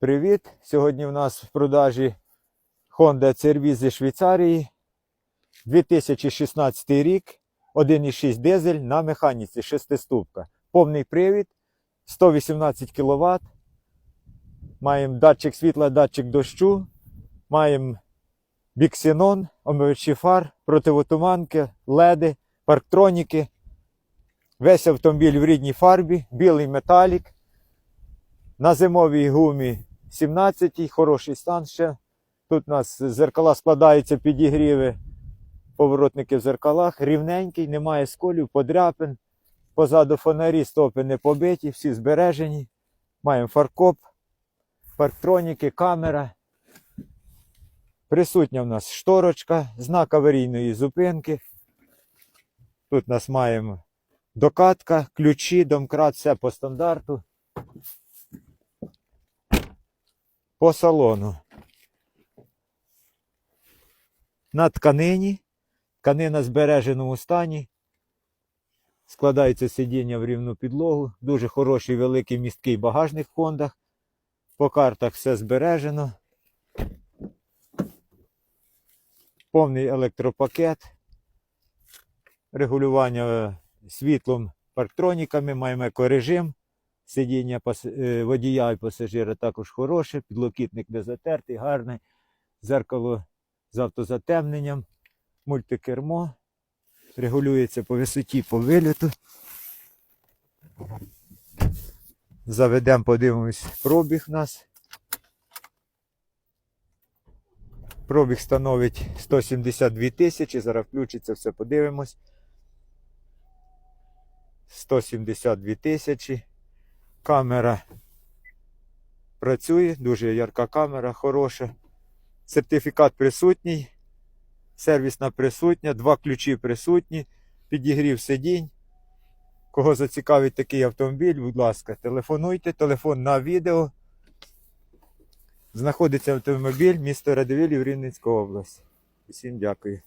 Привіт! Сьогодні в нас в продажі Honda CR-V зі Швейцарії. 2016 рік, 1,6 дизель на механіці, шестиступка. Повний привід, 118 кВт. Маємо датчик світла, датчик дощу. Маємо біксенон, омивачі фар, противотуманки, леди, парктроніки. Весь автомобіль в рідній фарбі, білий металік. На зимовій гумі 17 хороший стан ще. Тут у нас зеркала складаються підігріви, поворотники в зеркалах, рівненький, немає сколів, подряпин. Позаду фонарі стопи не побиті, всі збережені. Маємо фаркоп, парктроніки, камера. Присутня в нас шторочка, знак аварійної зупинки. Тут у нас маємо докатка, ключі, домкрат, все по стандарту. По салону. На тканині. Тканина в збереженому стані. Складається сидіння в рівну підлогу. Дуже хороший великий місткий багажник в хондах. По картах все збережено. Повний електропакет. Регулювання е, світлом парктроніками, маємо екорежим. Сидіння е, водія і пасажира також хороше, підлокітник не затертий, гарний, зеркало з автозатемненням, мультикермо, регулюється по висоті, по виліту. Заведемо, подивимось, пробіг у нас. Пробіг становить 172 тисячі, зараз включиться, все подивимось. 172 тисячі. Камера працює, дуже ярка камера, хороша. Сертифікат присутній, сервісна присутня, два ключі присутні, підігрів сидінь. Кого зацікавить такий автомобіль, будь ласка, телефонуйте, телефон на відео. Знаходиться автомобіль, місто Радивилів, Рівненська область. Усім дякую.